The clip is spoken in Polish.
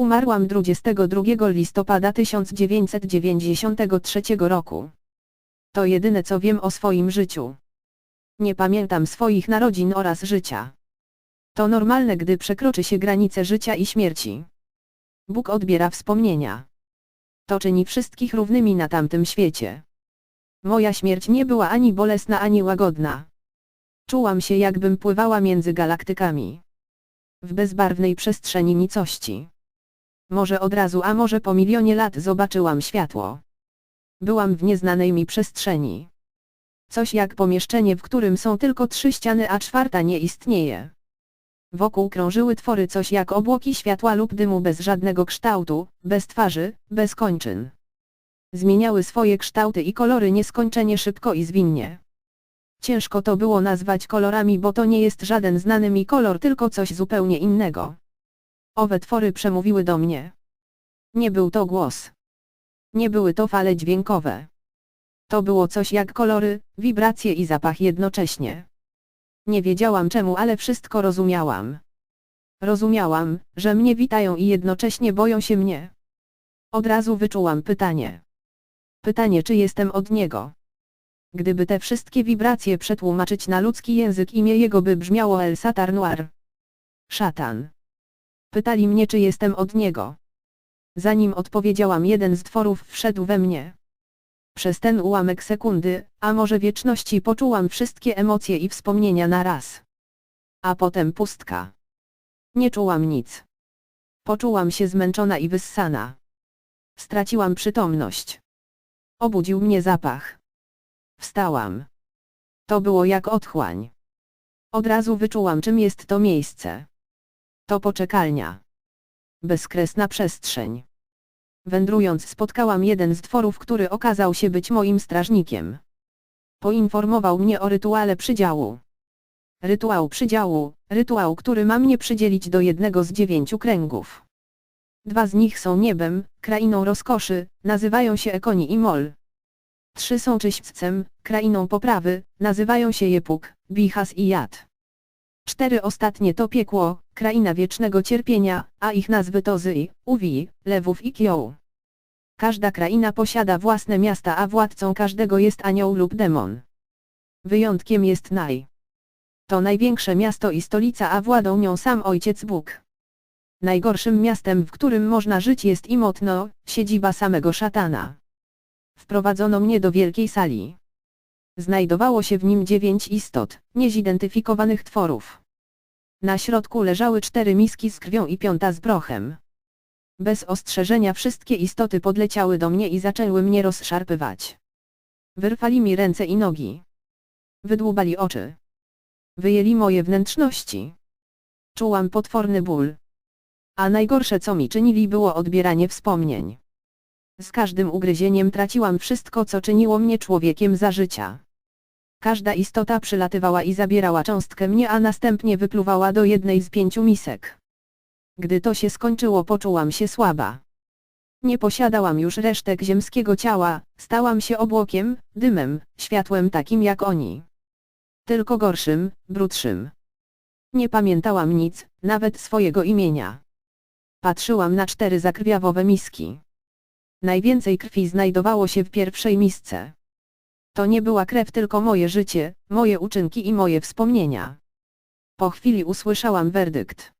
Umarłam 22 listopada 1993 roku. To jedyne co wiem o swoim życiu. Nie pamiętam swoich narodzin oraz życia. To normalne, gdy przekroczy się granice życia i śmierci. Bóg odbiera wspomnienia. To czyni wszystkich równymi na tamtym świecie. Moja śmierć nie była ani bolesna, ani łagodna. Czułam się jakbym pływała między galaktykami. W bezbarwnej przestrzeni nicości. Może od razu, a może po milionie lat zobaczyłam światło. Byłam w nieznanej mi przestrzeni. Coś jak pomieszczenie, w którym są tylko trzy ściany, a czwarta nie istnieje. Wokół krążyły twory coś jak obłoki światła lub dymu bez żadnego kształtu, bez twarzy, bez kończyn. Zmieniały swoje kształty i kolory nieskończenie szybko i zwinnie. Ciężko to było nazwać kolorami, bo to nie jest żaden znany mi kolor, tylko coś zupełnie innego. Owe twory przemówiły do mnie. Nie był to głos. Nie były to fale dźwiękowe. To było coś jak kolory, wibracje i zapach jednocześnie. Nie wiedziałam czemu, ale wszystko rozumiałam. Rozumiałam, że mnie witają i jednocześnie boją się mnie. Od razu wyczułam pytanie. Pytanie, czy jestem od niego. Gdyby te wszystkie wibracje przetłumaczyć na ludzki język, imię jego by brzmiało El Satar Noir. Szatan. Pytali mnie, czy jestem od niego. Zanim odpowiedziałam, jeden z tworów wszedł we mnie. Przez ten ułamek sekundy, a może wieczności poczułam wszystkie emocje i wspomnienia na raz. A potem pustka. Nie czułam nic. Poczułam się zmęczona i wyssana. Straciłam przytomność. Obudził mnie zapach. Wstałam. To było jak otchłań. Od razu wyczułam czym jest to miejsce. To poczekalnia. Bezkresna przestrzeń. Wędrując spotkałam jeden z tworów, który okazał się być moim strażnikiem. Poinformował mnie o rytuale przydziału. Rytuał przydziału, rytuał, który ma mnie przydzielić do jednego z dziewięciu kręgów. Dwa z nich są niebem, krainą rozkoszy, nazywają się Ekoni i Mol. Trzy są czyśćcem, krainą poprawy, nazywają się Jepuk, Bichas i Jad. Cztery ostatnie to piekło, kraina wiecznego cierpienia, a ich nazwy to Zy, Uwi, Lewów i Kioł. Każda kraina posiada własne miasta, a władcą każdego jest anioł lub demon. Wyjątkiem jest Naj. To największe miasto i stolica, a władą nią sam Ojciec Bóg. Najgorszym miastem, w którym można żyć jest Imotno, siedziba samego szatana. Wprowadzono mnie do wielkiej sali. Znajdowało się w nim dziewięć istot, niezidentyfikowanych tworów. Na środku leżały cztery miski z krwią i piąta z prochem. Bez ostrzeżenia wszystkie istoty podleciały do mnie i zaczęły mnie rozszarpywać. Wyrwali mi ręce i nogi. Wydłubali oczy. Wyjęli moje wnętrzności. Czułam potworny ból. A najgorsze co mi czynili było odbieranie wspomnień. Z każdym ugryzieniem traciłam wszystko co czyniło mnie człowiekiem za życia. Każda istota przylatywała i zabierała cząstkę mnie, a następnie wypluwała do jednej z pięciu misek. Gdy to się skończyło, poczułam się słaba. Nie posiadałam już resztek ziemskiego ciała, stałam się obłokiem, dymem, światłem takim jak oni. Tylko gorszym, brudszym. Nie pamiętałam nic, nawet swojego imienia. Patrzyłam na cztery zakrwiawowe miski. Najwięcej krwi znajdowało się w pierwszej misce. To nie była krew, tylko moje życie, moje uczynki i moje wspomnienia. Po chwili usłyszałam werdykt.